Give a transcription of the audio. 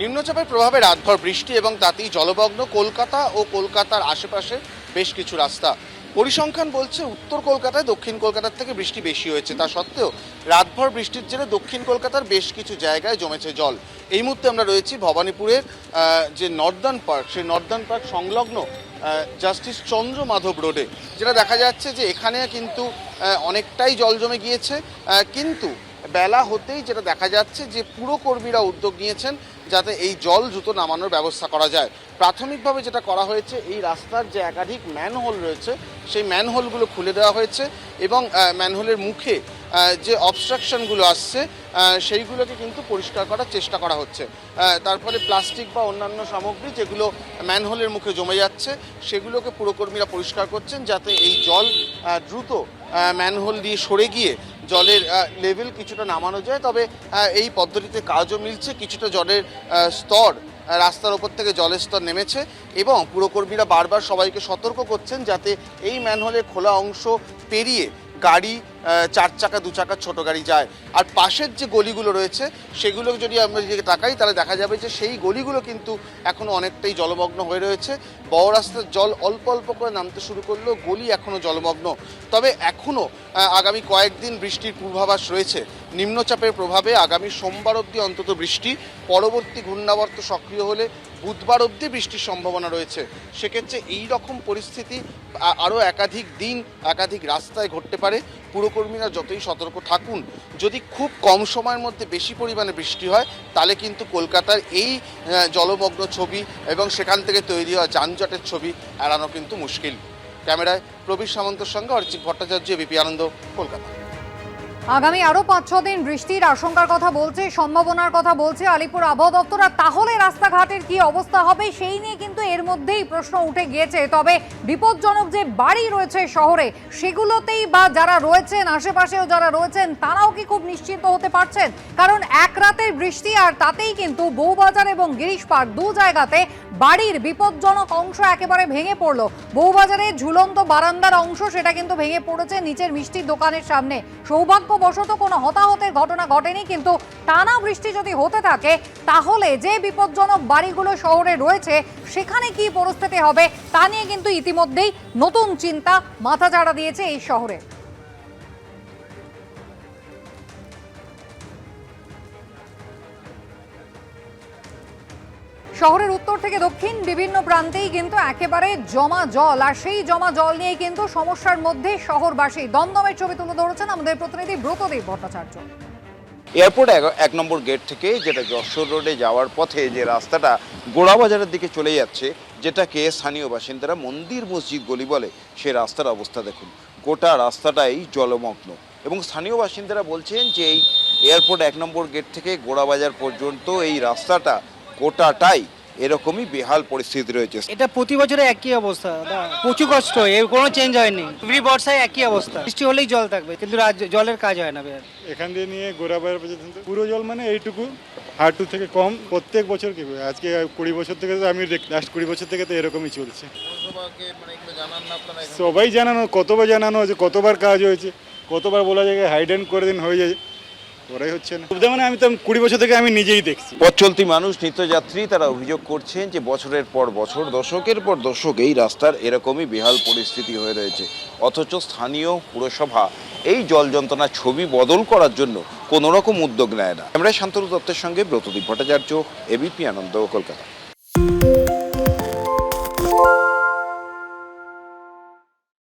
নিম্নচাপের প্রভাবে রাতভর বৃষ্টি এবং তাতেই জলমগ্ন কলকাতা ও কলকাতার আশেপাশে বেশ কিছু রাস্তা। পরিসংখ্যান বলছে উত্তর কলকাতায় দক্ষিণ কলকাতার থেকে বৃষ্টি বেশি হয়েছে। তা সত্ত্বেও রাতভর বৃষ্টির জেরে দক্ষিণ কলকাতার বেশ কিছু জায়গায় জমেছে জল। এই মুহূর্তে আমরা রয়েছি ভবানীপুরের যে নর্দার্ন পার্ক, সেই নর্দার্ন পার্ক সংলগ্ন জাস্টিস চন্দ্র মাধব রোডে, যেটা দেখা যাচ্ছে যে এখানে কিন্তু অনেকটাই জল জমে গিয়েছে। কিন্তু বেলা হতেই যেটা দেখা যাচ্ছে যে পুরকর্মীরা উদ্যোগ নিয়েছেন যাতে এই জল দ্রুত নামানোর ব্যবস্থা করা যায়। প্রাথমিকভাবে যেটা করা হয়েছে, এই রাস্তার যে একাধিক ম্যানহোল রয়েছে, সেই ম্যানহোলগুলো খুলে দেওয়া হয়েছে এবং ম্যানহোলের মুখে যে অবস্ট্রাকশনগুলো আসছে সেইগুলোকে কিন্তু পরিষ্কার করার চেষ্টা করা হচ্ছে। তারপরে প্লাস্টিক বা অন্যান্য সামগ্রী যেগুলো ম্যানহোলের মুখে জমে যাচ্ছে, সেগুলোকে পুরকর্মীরা পরিষ্কার করছেন যাতে এই জল দ্রুত ম্যানহোল দিয়ে সরে গিয়ে জলের লেভেল কিছুটা নামানো যায়, তবে এই পদ্ধতিতে কাজও মিলছে, কিছুটা জলের স্তর রাস্তার ওপর থেকে জলের স্তর নেমেছে এবং পুরকর্মীরা বারবার সবাইকে সতর্ক করছেন যাতে এই ম্যানহোলের খোলা অংশ পেরিয়ে গাড়ি চার চাকা, দু চাকা, ছোটো গাড়ি যায়। আর পাশের যে গলিগুলো রয়েছে সেগুলো যদি আমরা দিকে তাকাই, তাহলে দেখা যাবে যে সেই গলিগুলো কিন্তু এখনও অনেকটাই জলমগ্ন হয়ে রয়েছে। বড় রাস্তার জল অল্প অল্প করে নামতে শুরু করলেও গলি এখনও জলমগ্ন। তবে এখনও আগামী কয়েকদিন বৃষ্টির পূর্বাভাস রয়েছে। নিম্নচাপের প্রভাবে আগামী সোমবার অবধি অন্তত বৃষ্টি, পরবর্তী ঘূর্ণাবর্ত সক্রিয় হলে বুধবার অবধি বৃষ্টির সম্ভাবনা রয়েছে। সেক্ষেত্রে এই রকম পরিস্থিতি আরও একাধিক দিন, একাধিক রাস্তায় ঘটতে পারে। পুরকর্মীরা যতই সতর্ক থাকুন। যদি খুব কম সময়ের মধ্যে বেশি পরিমাণে বৃষ্টি হয়, তাহলে কিন্তু কলকাতার এই জলমগ্ন ছবি এবং সেখান থেকে তৈরি হওয়া যানজটের ছবি এড়ানো কিন্তু মুশকিল। ক্যামেরায় প্রবীর সামন্তর সঙ্গে অর্চিত ভট্টাচার্য বিপি আনন্দ, কলকাতা। আগামী আরও পাঁচ, ছ দিন বৃষ্টির আশঙ্কার কথা বলছে, সম্ভাবনার কথা বলছে আলিপুর আবহাওয়া দপ্তর। আর তাহলে রাস্তাঘাটের কি অবস্থা হবে সেই নিয়ে কিন্তু এর মধ্যেই প্রশ্ন উঠে গিয়েছে। তবে বিপজ্জনক যে বাড়ি রয়েছে শহরে, সেগুলোতেই বা যারা রয়েছেন, আশেপাশেও যারা রয়েছেন, তারাও কি খুব নিশ্চিন্ত হতে পারছেন? কারণ এক রাতের বৃষ্টি আর তাতেই কিন্তু বউবাজার এবং গিরিশ পার্ক দু জায়গাতে বাড়ির বিপজ্জনক অংশ একেবারে ভেঙে পড়ল। বউবাজারে ঝুলন্ত বারান্দার অংশ সেটা কিন্তু ভেঙে পড়েছে নিচের মিষ্টির দোকানের সামনে। সৌভাগ্যবশত কোনো হতাহতের ঘটনা ঘটেনি, কিন্তু টানা বৃষ্টি যদি হতে থাকে, তাহলে যে বিপজ্জনক বাড়িগুলো শহরে রয়েছে, সেখানে কি পরিস্থিতি হবে তা নিয়ে কিন্তু ইতিমধ্যেই নতুন চিন্তা মাথাচাড়া দিয়েছে এই শহরে। শহরের উত্তর থেকে দক্ষিণ বিভিন্ন প্রান্তেই কিন্তু একেবারে জমা জল। আর সেই জমা জল নিয়ে কিন্তু সমস্যার মধ্যে শহরবাসী দমদমের ছবি তুলে ধরেছেন আমাদের প্রতিনিধি ব্রতদেব ভট্টাচার্য। এয়ারপোর্ট এক- নম্বর গেট থেকে যেটা যশোর রোডে যাওয়ার পথে যে রাস্তাটা গোড়াবাজারের দিকে চলে যাচ্ছে, যেটাকে স্থানীয় বাসিন্দারা মন্দির মসজিদ গলি বলে সে রাস্তার অবস্থা দেখুন। গোটা রাস্তাটাই জলমগ্ন। এবং স্থানীয় বাসিন্দারা বলছেন যে এই এয়ারপোর্ট এক নম্বর গেট থেকে গোড়াবাজার পর্যন্ত এই রাস্তাটা গোটাটাই এরকমই বেহাল পরিস্থিতি রয়েছে। এটা প্রতি বছরে একই অবস্থা প্রচুর কষ্ট এর কোনো চেঞ্জ হয়নি। এভরি বর্ষায় একই অবস্থা। বৃষ্টি হলেই জল থাকবে কিন্তু জলের কাজ হয় না এখান দিয়ে নিয়ে গোড়াবাজার পর্যন্ত পুরো জল মানে এইটুকু হাঁটু থেকে কম প্রত্যেক বছর কি আজকে কুড়ি বছর থেকে তো আমি লাস্ট কুড়ি বছর থেকে তো এরকমই চলছে। সবাই জানানো কতবার জানানো হয়েছে কতবার কাজ হয়েছে কতবার বলা যায় হাইডেন করে দিন হয়ে যায়। ওরাই হচ্ছে না সুবিধা মানে আমি তো কুড়ি বছর থেকে আমি নিজেই দেখছি। পথ চলতি মানুষ নিত্যযাত্রী তারা অভিযোগ করছেন যে বছরের পর বছর দশকের পর দশক এই রাস্তার এরকমই বেহাল পরিস্থিতি হয়ে রয়েছে। অথচ স্থানীয় পুরসভা এই জল যন্ত্রণার ছবি বদল করার জন্য কোনো রকম উদ্যোগ নেয় না। আমরা শান্তনু দত্তের সঙ্গে ব্রতদীপ ভট্টাচার্য এবিপি আনন্দ কলকাতা।